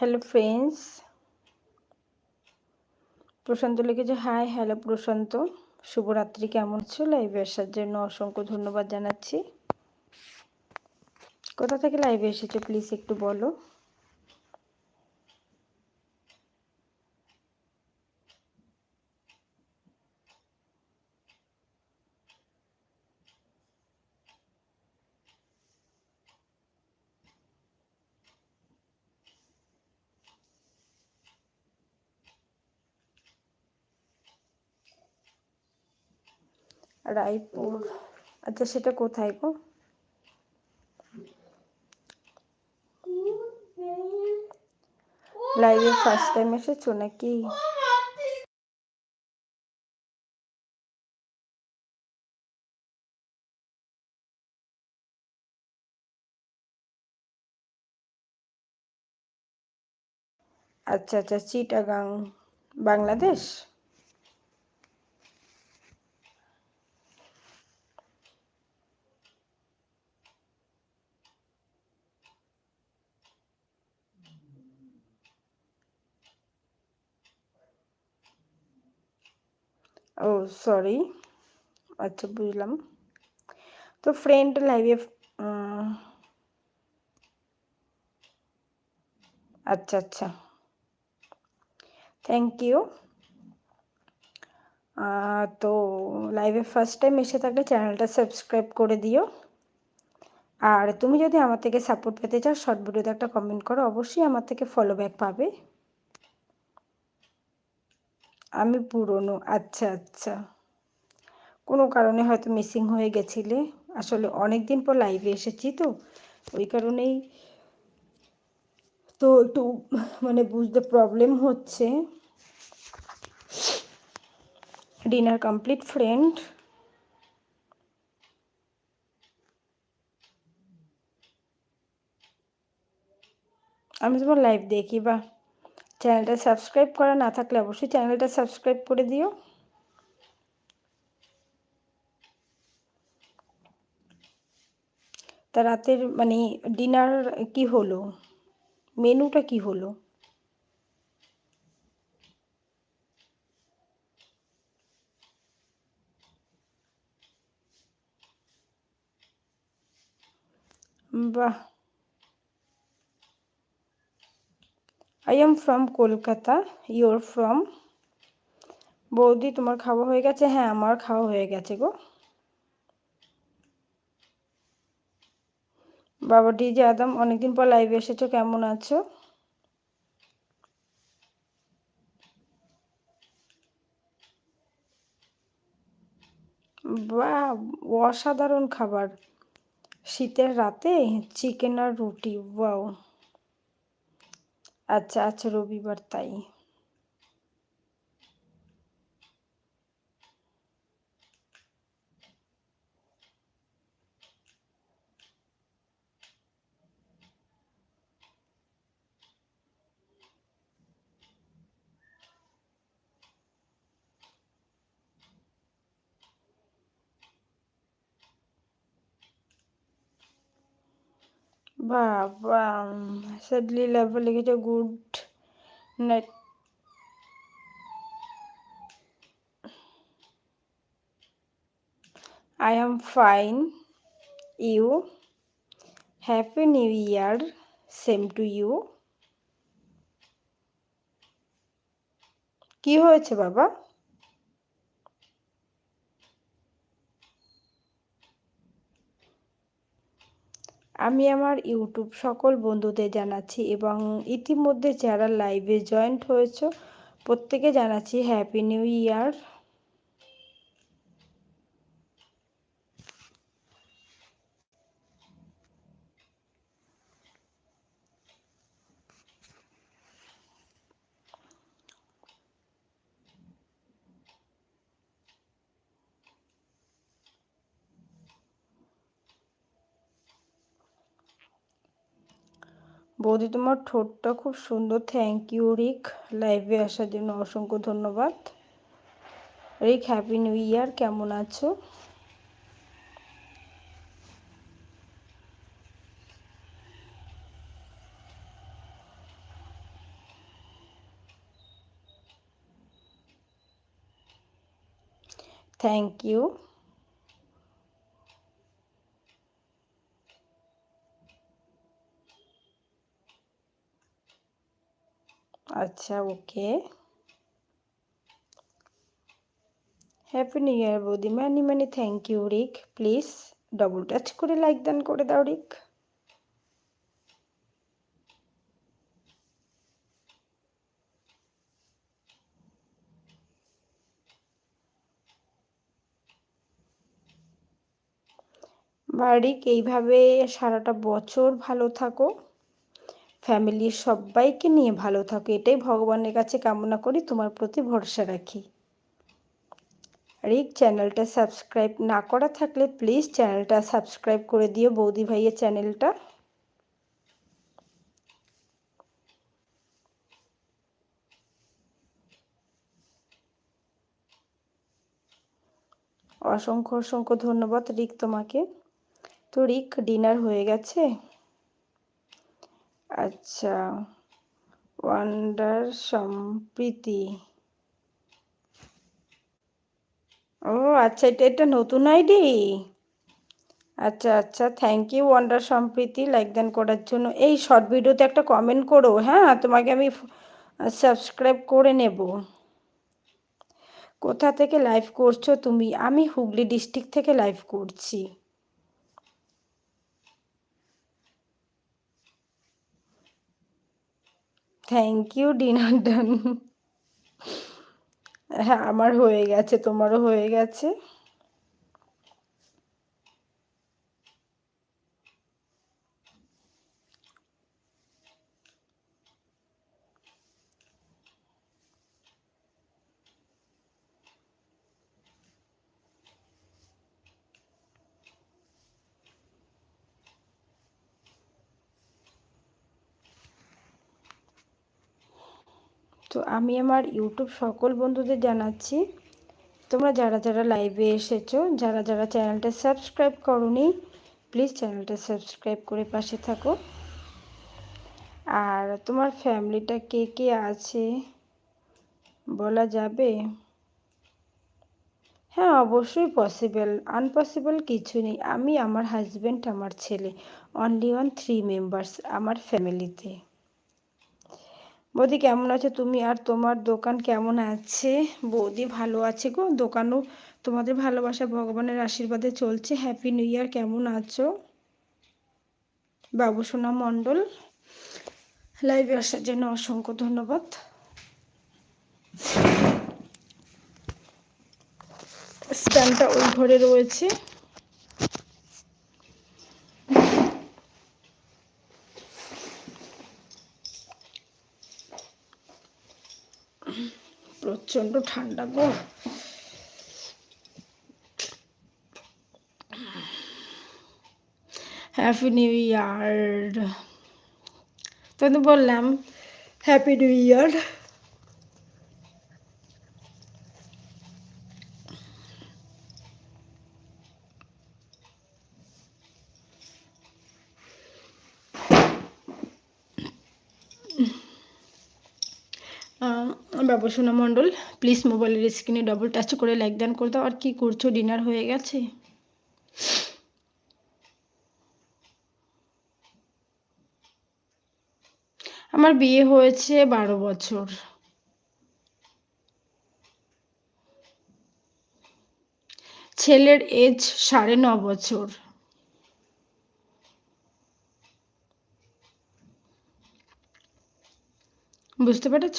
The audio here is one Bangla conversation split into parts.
হ্যালো ফ্রেন্ডস প্রশান্ত লিখেছে হাই হ্যালো প্রশান্ত। শুভরাত্রি, কেমন আছো? লাইভে আসার জন্য অসংখ্য ধন্যবাদ জানাচ্ছি। কোথা থেকে লাইভে এসেছ? প্লিজ একটু বলো। রায়পুর। আচ্ছা সেটা কোথায় গো? লাইভে ফার্স্ট টাইম এসেছ নাকি? আচ্ছা আচ্ছা চিটাগাং বাংলাদেশ? ও সরি আচ্ছা বুঝলাম। তো ফ্রেন্ড লাইভে আচ্ছা আচ্ছা। থ্যাংক ইউ তো লাইভে ফার্স্ট টাইম এসে থাকলে চ্যানেলটা সাবস্ক্রাইব করে দিও। আর তুমি যদি আমার থেকে সাপোর্ট পেতে চাও শর্ট ভিডিওতে একটা কমেন্ট করো, অবশ্যই আমার থেকে ফলো ব্যাক পাবে। আমি পুরনো আচ্ছা আচ্ছা। কোনো কারণে হয়তো মিসিং হয়ে গেছিলে। আসলে অনেক দিন পর লাইভে এসেছি তো। ওই কারণেই তো একটু মানে বুঝতে প্রবলেম হচ্ছে। ডিনার কমপ্লিট ফ্রেন্ড আমি তোমার লাইভ দেখি বা চ্যানেলটা সাবস্ক্রাইব করা না থাকলে অবশ্যই চ্যানেলটা সাবস্ক্রাইব করে দিও। তা রাতের মানে ডিনার কি হলো? মেনুটা কি হলো? বাহ! I am from Kolkata your from বৌদি, তোমার খাওয়া হয়ে গেছে? হ্যাঁ আমার খাওয়া হয়ে গেছে গো। বাবা ডিজে আদম অনেকদিন পর লাইভে এসেছ, কেমন আছো? বা অসাধারণ খাবার। শীতের রাতে চিকেন আর রুটি ওয়াও আচ্ছা আচ্ছা রবিবার তাই। বাবা সাডলি লেভেল লিখেছে good night I am fine. You? Happy New Year. Same to you. কি হয়েছে বাবা আমি আমার ইউটিউব সকল বন্ধুদের জানাচ্ছি এবং ইতিমধ্যে যারা লাইভে জয়েন্ট হয়েছ, প্রত্যেকে জানাচ্ছি হ্যাপি নিউ ইয়ার বৌদি, তোমার ঠোঁটটা খুব সুন্দর। Thank you Rick. লাইভে আসার জন্য অসংখ্য ধন্যবাদ। রিক হ্যাপি নিউ ইয়ার কেমন আছো? থ্যাংক ইউ আচ্ছা ওকে। হ্যাপি নিউ ইয়ার বৌদি many many thank you Rick. Please double touch করে লাইক দান করে দাও, রিক। বাড়িক এইভাবে সারাটা বছর ভালো থাকো। ফ্যামিলির সবাইকে নিয়ে ভালো থাকো। এটাই ভগবানের কাছে কামনা করি। তোমার প্রতি ভরসা রাখি। রিক, চ্যানেলটা সাবস্ক্রাইব না করা থাকলে প্লিজ চ্যানেলটা সাবস্ক্রাইব করে দিও বৌদি ভাইয়ের চ্যানেলটা। অসংখ্য অসংখ্য ধন্যবাদ রিক তোমাকে। তো রিক ডিনার হয়ে গেছে? আচ্ছা ওয়ান্ডার সম্প্রীতি। ও আচ্ছা এটা এটা নতুন আইডি? আচ্ছা আচ্ছা thank you wonder Sampriti like দেন করার জন্য। এই শর্ট ভিডিওতে একটা কমেন্ট করো হ্যাঁ? তোমাকে আমি সাবস্ক্রাইব করে নেব। কোথা থেকে লাইভ করছ তুমি? আমি হুগলি ডিস্ট্রিক্ট থেকে লাইভ করছি। থ্যাংক ইউ ডিনার ডান হ্যাঁ আমার হয়ে গেছে তোমারও হয়ে গেছে। তো আমি আমার ইউটিউব সকল বন্ধুদের জানাচ্ছি, তোমরা যারা যারা লাইভে এসেছ, যারা যারা চ্যানেলটা সাবস্ক্রাইব করনি প্লিজ চ্যানেলটা সাবস্ক্রাইব করে পাশে থাকো। আর তোমার ফ্যামিলিটা কে কে আছে, বলা যাবে? হ্যাঁ অবশ্যই পসিবল আনপসিবল কিছু নেই। আমি, আমার হাজব্যান্ড আমার ছেলে অনলি ওয়ান থ্রি মেম্বার্স আমার ফ্যামিলিতে বৌদি কেমন আছো? তুমি আর তোমার দোকান কেমন আছে? বৌদি ভালো আছে গো। দোকানও তোমাদের ভালোবাসা ভগবানের আশীর্বাদে চলছে। হ্যাপি নিউ ইয়ার কেমন আছো? বাবুসোনা মণ্ডল লাইভে আসার জন্য অসংখ্য ধন্যবাদ। স্ট্যান্ডটা ওই ঘরে রয়েছে। প্রচণ্ড ঠান্ডা গো। হ্যাপি নিউ ইয়ার তো বললাম happy new year Babusona Mondal please মোবাইলের স্ক্রিনে ডবল টাচ করে লাইক দান করে। দাও আর কি করছ? ডিনার হয়ে গেছে। আমার বিয়ে হয়েছে বারো বছর। ছেলের এজ সাড়ে ন বছর। বুঝতে পেরেছ?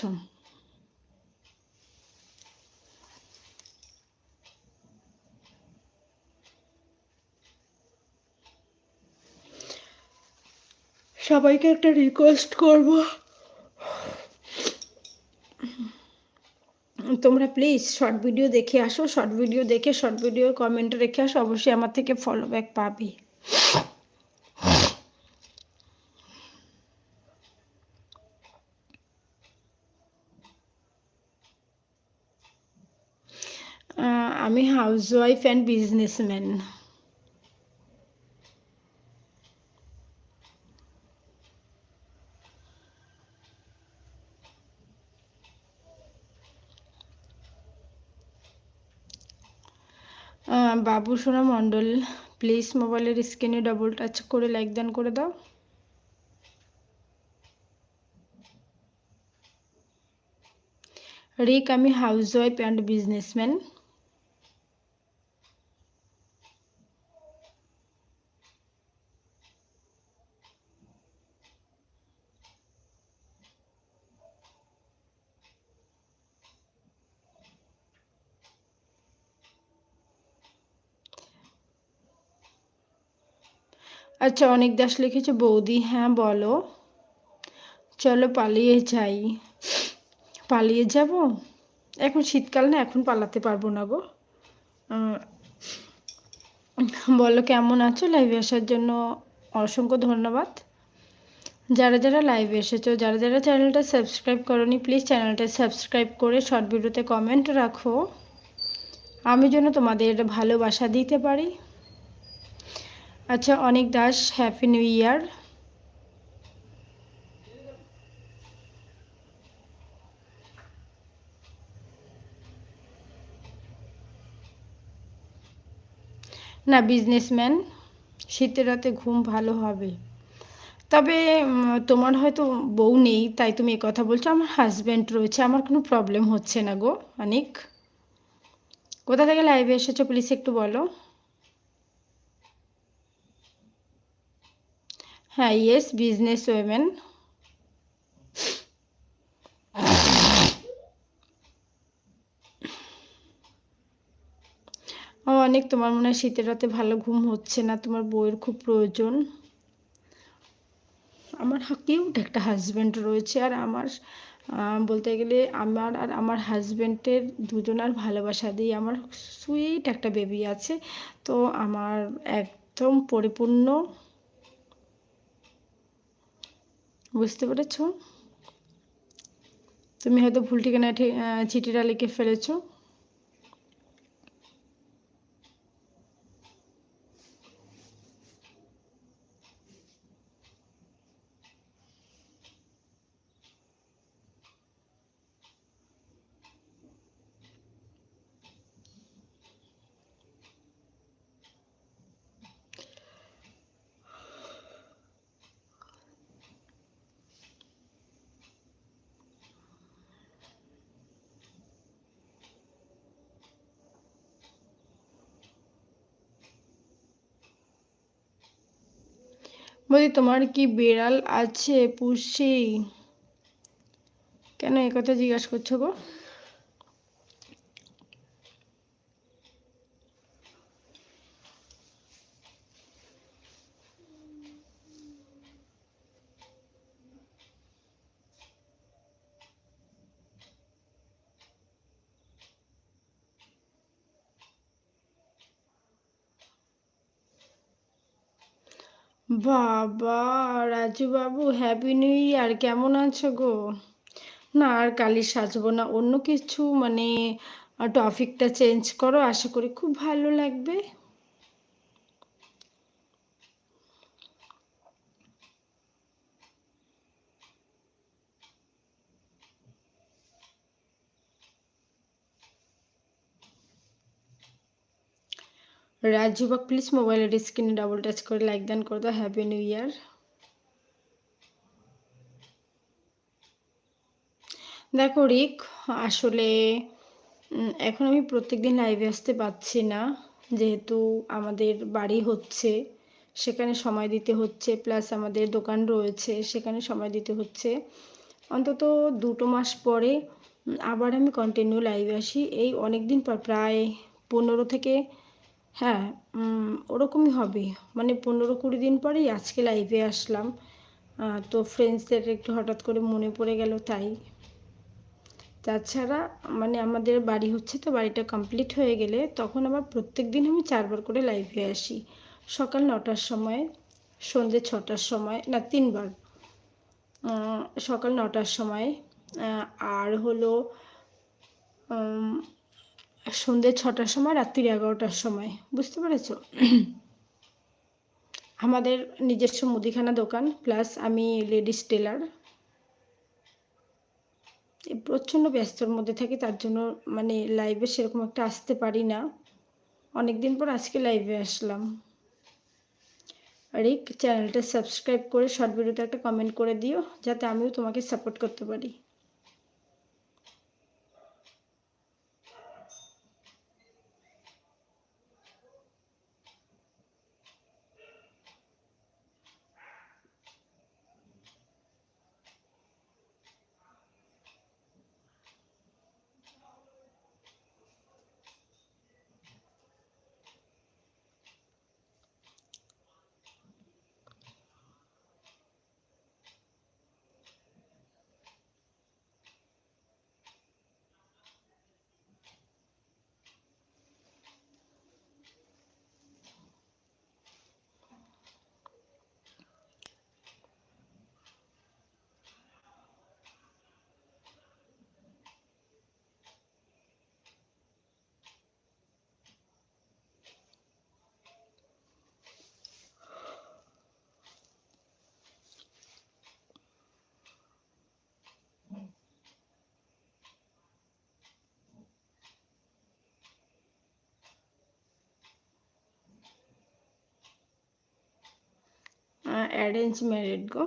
সবাইকে একটা রিকোয়েস্ট করব। তোমরা প্লিজ শর্ট ভিডিও দেখে আসো শর্ট ভিডিও দেখে শর্ট ভিডিও কমেন্ট রেখে আসো, অবশ্যই আমার থেকে ফলো ব্যাক পাবে। আমি হাউস ওয়াইফ অ্যান্ড বিজনেসম্যান বাবু সোনা মণ্ডল প্লিজ মোবাইলের স্ক্রিনে ডবল টাচ করে লাইক দান করে দাও। রিক, আমি হাউস ওয়াইফ অ্যান্ড বিজনেসম্যান আচ্ছা অনেক দাস লিখেছে, বৌদি হ্যাঁ বলো। চলো, পালিয়ে যাই। পালিয়ে যাব? এখন শীতকাল না, এখন পালাতে পারব না গো। বলো, কেমন আছো? লাইভে আসার জন্য অসংখ্য ধন্যবাদ। যারা যারা লাইভে এসেছ, যারা যারা চ্যানেলটা সাবস্ক্রাইব করনি প্লিজ চ্যানেলটা সাবস্ক্রাইব করে শর্ট ভিডিওতে কমেন্ট রাখো। আমি যেন তোমাদের ভালোবাসা দিতে পারি। আচ্ছা অনেক দাস হ্যাপি নিউ ইয়ার না বিজনেসম্যান শীতের রাতে ঘুম ভালো হবে। তবে তোমার হয়তো বউ নেই, তাই তুমি কথা বলছো। আমার হাজব্যান্ড রয়েছে, আমার কোনো প্রবলেম হচ্ছে না গো, অনেক। কোথা থেকে লাইভে এসেছ প্লিজ একটু বলো। হ্যাঁ ইয়েস বিজনেস ওয়েমেন অনেক তোমার মনে হয় শীতের রাতে ভালো ঘুম হচ্ছে না, তোমার বইয়ের খুব প্রয়োজন। আমার কিউট একটা হাজব্যান্ড রয়েছে আর আমার বলতে গেলে আমার আর আমার হাজব্যান্ডের দুজনার ভালোবাসা দিয়ে আমার সুইট একটা বেবি আছে। তো আমার একদম পরিপূর্ণ বুঝতে পেরেছ? তুমি হয়তো ভুল ঠিকানা চিঠিটা লিখে ফেলেছো। বলি তোমার কি বিড়াল আছে পুষি? কেন কথা জিজ্ঞাসা করছ গো? বাবা, রাজুবাবু হ্যাপি নিউ ইয়ার কেমন আছো গো? না, আর কালি সাজবো না, অন্য কিছু মানে টপিকটা চেঞ্জ করো, আশা করি খুব ভালো লাগবে। রাজুবাক প্লিজ মোবাইলের স্ক্রিনে ডাবল টাচ করে লাইক দান করে দাও হ্যাপি নিউ ইয়ার দেখো রিক, আসলে এখন আমি প্রত্যেক দিন লাইভে আসতে পারছি না, যেহেতু আমাদের বাড়ি হচ্ছে, সেখানে সময় দিতে হচ্ছে প্লাস আমাদের দোকান রয়েছে, সেখানে সময় দিতে হচ্ছে। অন্তত দুটো মাস পরে আবার আমি কন্টিনিউ লাইভে আসি। এই অনেক দিন পর, প্রায় পনেরো থেকে হ্যাঁ ওরকমই হবে। মানে পনেরো কুড়ি দিন পরেই আজকে লাইভে আসলাম। তো ফ্রেন্ডসদের একটু হঠাৎ করে মনে পড়ে গেল তাই। তাছাড়া মানে আমাদের বাড়ি হচ্ছে তো, বাড়িটা কমপ্লিট হয়ে গেলে তখন আবার প্রত্যেক দিন আমি চারবার করে লাইভে আসি। সকাল নটার সময় সন্ধ্যে ছটার সময়, না, তিনবার। সকাল নটার সময় আর হলো সন্ধ্যে ছটার সময়, রাত্রি এগারোটার সময়। বুঝতে পেরেছ? আমাদের নিজস্ব মুদিখানা দোকান, প্লাস আমি লেডিস টেলার। প্রচণ্ড ব্যস্তর মধ্যে থাকি, তার জন্য মানে লাইভে সেরকম একটা আসতে পারি না। অনেকদিন পর আজকে লাইভে আসলাম। রিক চ্যানেলটা সাবস্ক্রাইব করে শর্ট ভিডিওতে একটা কমেন্ট করে দিও, যাতে আমিও তোমাকে সাপোর্ট করতে পারি। অ্যারেঞ্জ ম্যারিড গো।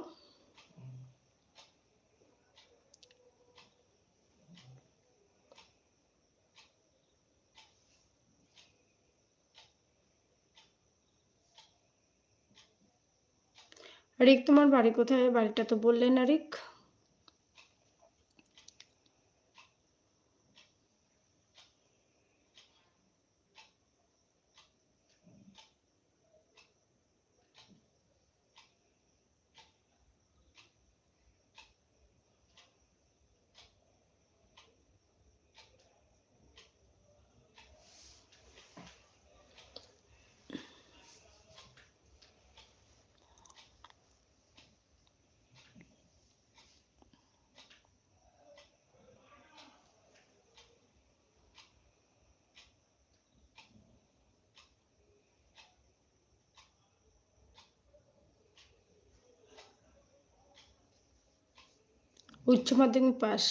রিক তোমার বাড়ি কোথায়? বাড়িটা তো বললে না Rick. উচ্চ মাধ্যমিক pass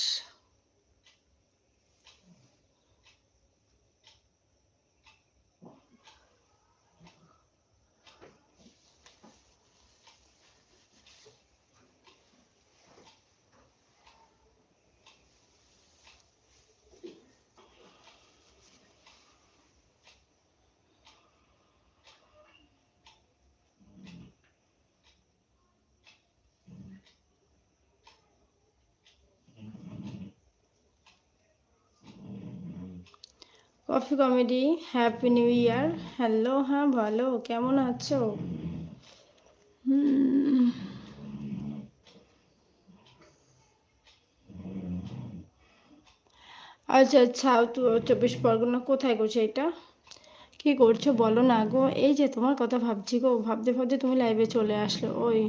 Coffee comedy happy new year hello হ্যাঁ ভালো কেমন আছো? আচ্ছা আচ্ছা তো চব্বিশ পরগনা কোথায় গো এটা কি করছ বলো না গো? এই যে তোমার কথা ভাবছি গো, ভাবতে ভাবতে তুমি লাইভে চলে আসলো, ওই।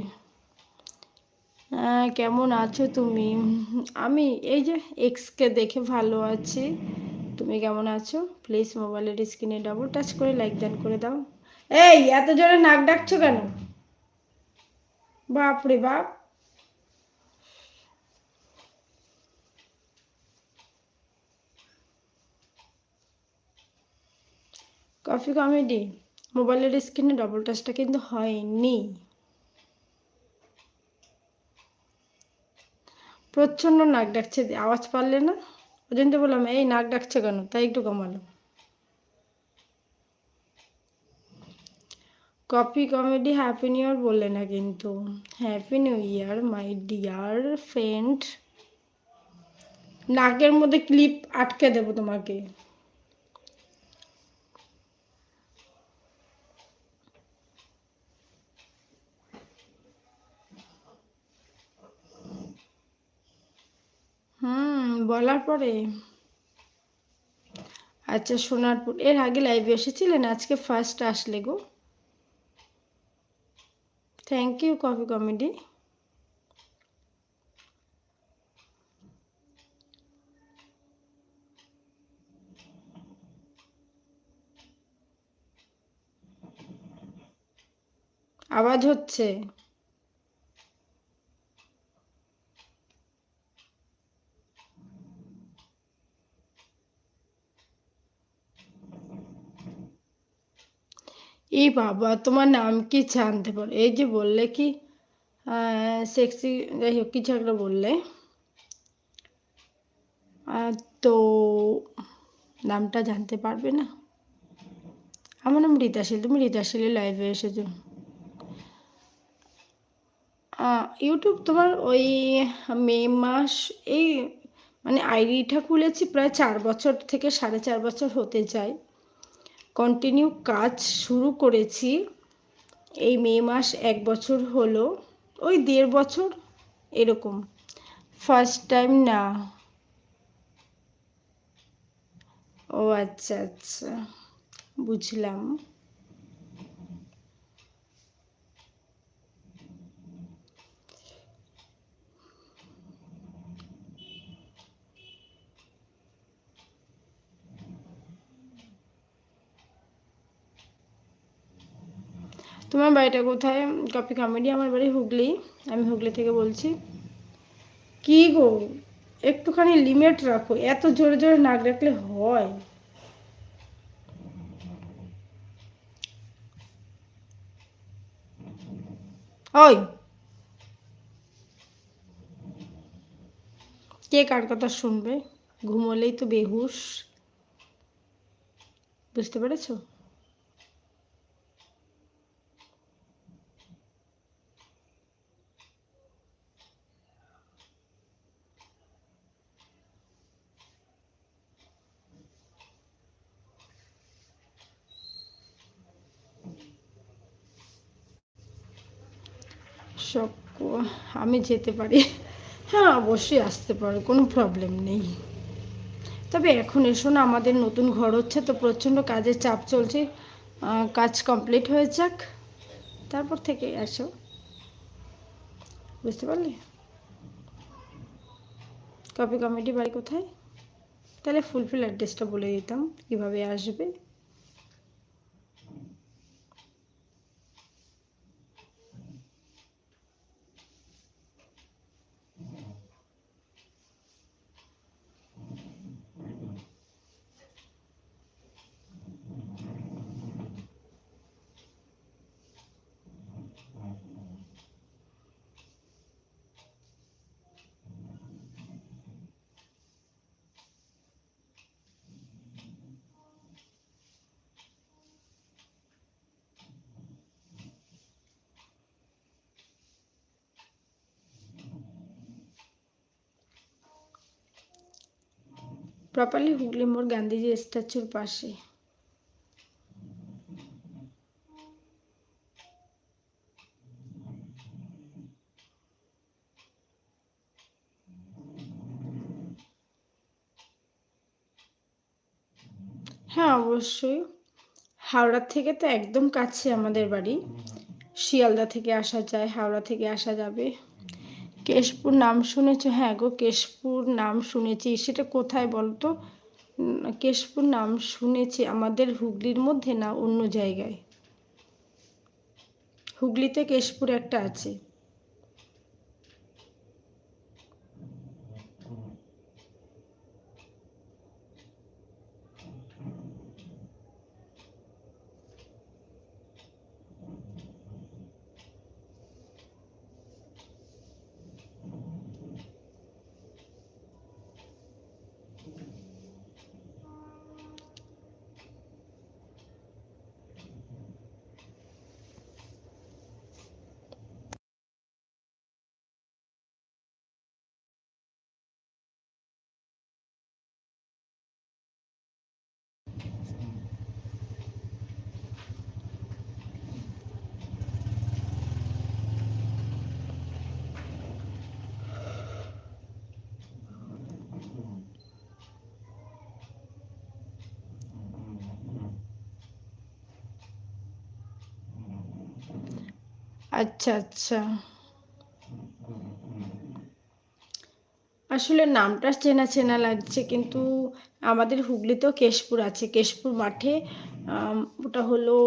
কেমন আছো তুমি? আমি এই যে এক্সকে দেখে ভালো আছি। তুমি কেমন আছো? প্লিজ মোবাইলের স্ক্রিনে ডাবল টাচ করে লাইক দেন করে দাও। এই, এত জোরে নাক ডাকছো কেন? বাপ রে বাপ। Coffee comedy. মোবাইলের স্ক্রিনে ডবল টাচটা কিন্তু হয়নি। প্রচণ্ড নাক ডাকছে, আওয়াজ পারলে না? ওই জন্য তো বললাম, এই নাক ডাকছে কেন? তাই একটু কমালো। Coffee comedy happy new year বললে না কিন্তু। Happy new year, my dear friend. নাকের মধ্যে ক্লিপ আটকে দেবো তোমাকে। বলার পরে? আচ্ছা সোনারপুর এর আগে লাইভে এসেছিলেন, আজকে ফার্স্ট আসলে গো। থ্যাংক ইউ কফি কমেডি আওয়াজ হচ্ছে? এই বাবা, তোমার নাম কি? জানতে পারো। এই যে বললে কি সেক্সি যাই হোক, কিছু একটা বললে। তো নামটা জানতে পারবে না? আমার নাম রীতাশীল তুমি রীতাশীলের লাইভে এসেছ। ইউটিউব তোমার ওই মে মাস, এই মানে আইডিটা খুলেছি প্রায় চার বছর থেকে সাড়ে চার বছর হতে যায় কন্টিনিউ কাজ শুরু করেছি। এই মে মাস এক বছর হলো, ওই দেড় বছর এরকম। ফার্স্ট টাইম না। ও আচ্ছা আচ্ছা বুঝলাম। তোমার বাড়িটা কোথায়? কপি কমেডি আমার বাড়ি হুগলি। আমি হুগলি থেকে বলছি। কি গো? একটুখানি লিমিট রাখো। এত জোরে জোরে নাক রাখলে হয়। ওই। কে কার কথা শুনবে? ঘুমোলেই তো বেহুশ। বুঝতে পেরেছ? সব আমি যেতে পারি। হ্যাঁ অবশ্যই আসতে পারো, কোনো প্রবলেম নেই। তবে এখন এসো না, আমাদের নতুন ঘর হচ্ছে, তো প্রচণ্ড কাজের চাপ চলছে। কাজ কমপ্লিট হয়ে যাক, তারপর থেকে আসো বুঝতে পারলে? কপি কমেডি বাড়ি কোথায়? তাহলে ফুলফিল অ্যাড্রেসটা বলে দিতাম, কীভাবে আসবে। প্রপারলি হুগলি মোড় গান্ধীজি স্ট্যাচুর পাশে। হ্যাঁ অবশ্যই। হাওড়া থেকে তো একদম কাছে আমাদের বাড়ি। শিয়ালদা থেকে আসা যায়, হাওড়া থেকে আসা যাবে। কেশপুর নাম শুনেছো? হ্যাঁ গো, কেশপুর নাম শুনেছি। সেটা কোথায় বলতো? কেশপুর নাম শুনেছি আমাদের হুগলির মধ্যে না অন্য জায়গায়? হুগলিতে কেশপুর একটা আছে। আচ্ছা আচ্ছা। আসলে নামটা চেনা চেনা লাগছে, কিন্তু আমাদের হুগলিতেও কেশপুর আছে। কেশপুর মাঠে ওটা হলো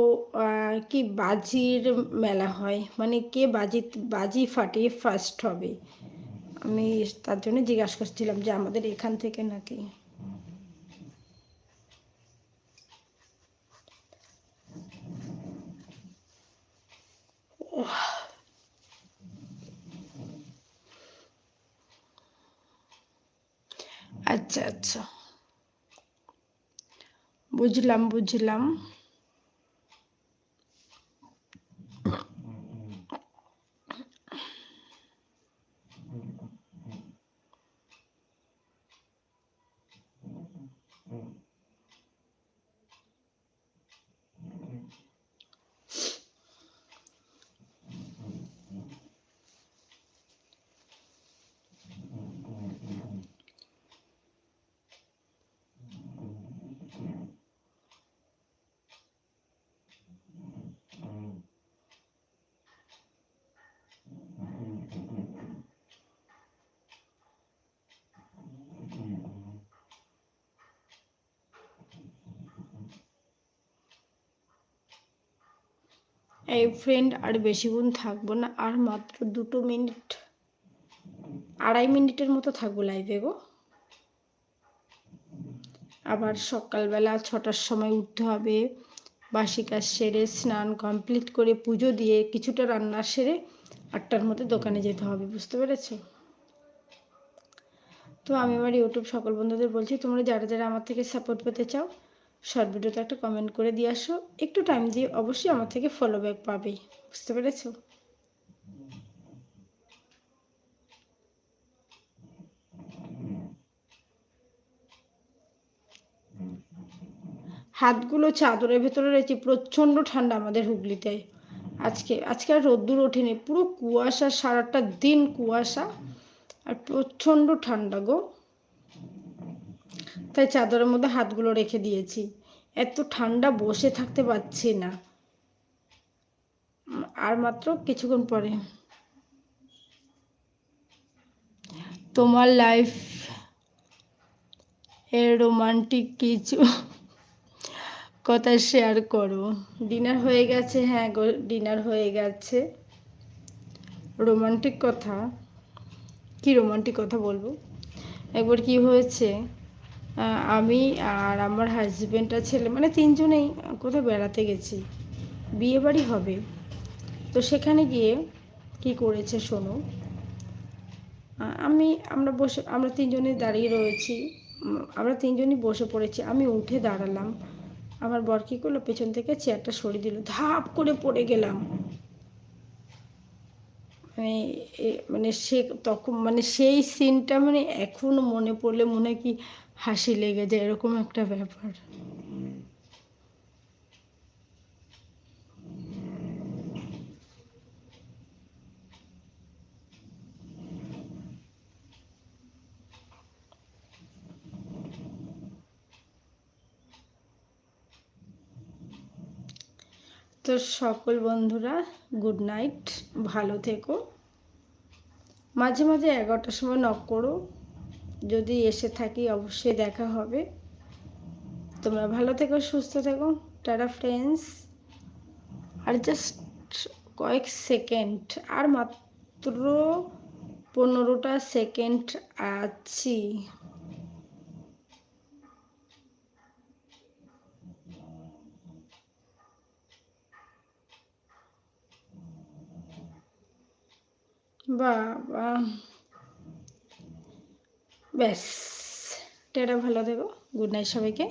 কি বাজির মেলা হয়। মানে কে বাজি বাজি ফাটিয়ে ফার্স্ট হবে। আমি তার জন্য জিজ্ঞাসা করছিলাম যে আমাদের এখান থেকে নাকি আচ্ছা আচ্ছা বুঝলাম বুঝলাম। এই ফ্রেন্ড আর বেশিক্ষণ থাকব না, আর মাত্র দুটো মিনিট, আড়াই মিনিটের মতো থাকব লাইভে গো। আবার সকালবেলা ছটার সময় উঠতে হবে, বাসি কাজ সেরে স্নান কমপ্লিট করে পুজো দিয়ে কিছুটা রান্না সেরে আটটার মধ্যে দোকানে যেতে হবে, বুঝতে পেরেছ? তো আমি আমার ইউটিউব সকল বন্ধুদের বলছি, তোমরা যারা যারা আমার থেকে সাপোর্ট পেতে চাও শর্ট ভিডিওতে একটা কমেন্ট করে দিয়ে আসো। একটু টাইম দিয়ে অবশ্যই আমার থেকে ফলো ব্যাক পাবে। বুঝতে পেরেছ? হাতগুলো চাদরের ভেতরে রয়েছে, প্রচণ্ড ঠান্ডা আমাদের হুগলিতে। আজকে আজকে আর রোদ্দুর ওঠেনি, পুরো কুয়াশা, সারাটা দিন কুয়াশা, আর প্রচণ্ড ঠান্ডা গো। তাই চাদরের মধ্যে হাতগুলো রেখে দিয়েছি। এত ঠান্ডা বসে থাকতে পারছি না। আর মাত্র কিছুক্ষণ পরে। তোমার লাইফ এর রোমান্টিক কিছু কথা শেয়ার করো। ডিনার হয়ে গেছে হ্যাঁ গো ডিনার হয়ে গেছে। রোমান্টিক কথা? কি রোমান্টিক কথা বলব? একবার কি হয়েছে? আমি আর আমার হাজব্যান্ড আর ছেলে মানে তিনজনেই কোথাও বেড়াতে গেছি। বিয়ে বাড়ি হবে। তো সেখানে গিয়ে কি করেছে শোনো আমি, আমরা বসে, আমরা তিনজনে দাঁড়িয়ে রয়েছি। আমরা তিনজনই বসে পড়েছি। আমি উঠে দাঁড়ালাম। আমার বর কী করল? পেছন থেকে চেয়ারটা সরিয়ে দিল। ধাপ করে পড়ে গেলাম। মানে মানে সে তখন মানে সেই সিনটা মানে এখনও মনে পড়লে মনে কি হাসি লেগে যায়, এরকম একটা ব্যাপার। তো সকল বন্ধুরা গুড নাইট ভালো থেকো। মাঝে মাঝে এগারোটার সময় নক করো। যদি এসে থাকি অবশ্যই দেখা হবে। তোমরা ভালো থেকো, সুস্থ থেকো। টাটা ফ্রেন্ডস আর জাস্ট কয়েক সেকেন্ড আর মাত্র পনেরোটা সেকেন্ড আছি। বাবা। ব্যাস টেরা ভালো দেবো গুড নাইট সবাইকে।